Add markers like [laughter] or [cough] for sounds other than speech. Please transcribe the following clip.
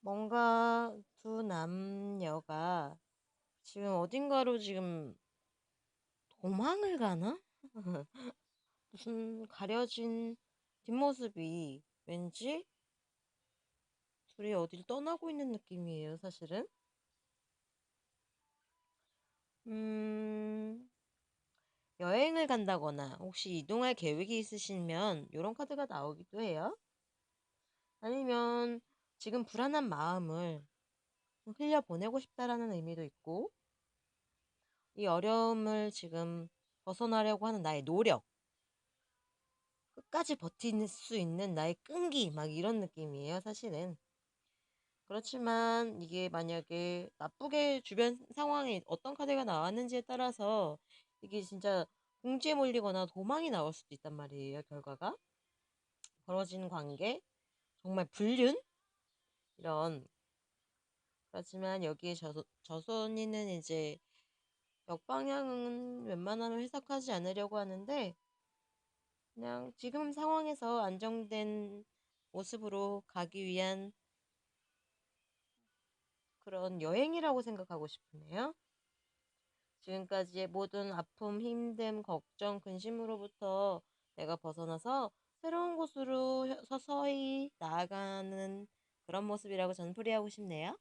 뭔가 두 남녀가 지금 어딘가로 지금 도망을 가나? [laughs] 무슨 가려진 뒷모습이 왠지 둘이 어딜 떠나고 있는 느낌이에요, 사실은. 음, 여행을 간다거나 혹시 이동할 계획이 있으시면 이런 카드가 나오기도 해요. 아니면 지금 불안한 마음을 좀 흘려보내고 싶다라는 의미도 있고, 이 어려움을 지금 벗어나려고 하는 나의 노력, 끝까지 버틸 수 있는 나의 끈기, 막 이런 느낌이에요, 사실은. 그렇지만 이게 만약에 나쁘게 주변 상황에 어떤 카드가 나왔는지에 따라서 이게 진짜 궁지에 몰리거나 도망이 나올 수도 있단 말이에요, 결과가. 벌어진 관계, 정말 불륜? 이런. 그렇지만 여기에 저, 저손이는 이제 역방향은 웬만하면 해석하지 않으려고 하는데, 그냥 지금 상황에서 안정된 모습으로 가기 위한 그런 여행이라고 생각하고 싶으네요. 지금까지의 모든 아픔, 힘듦, 걱정, 근심으로부터 내가 벗어나서 새로운 곳으로 서서히 나아가는 그런 모습이라고 저는 풀이하고 싶네요.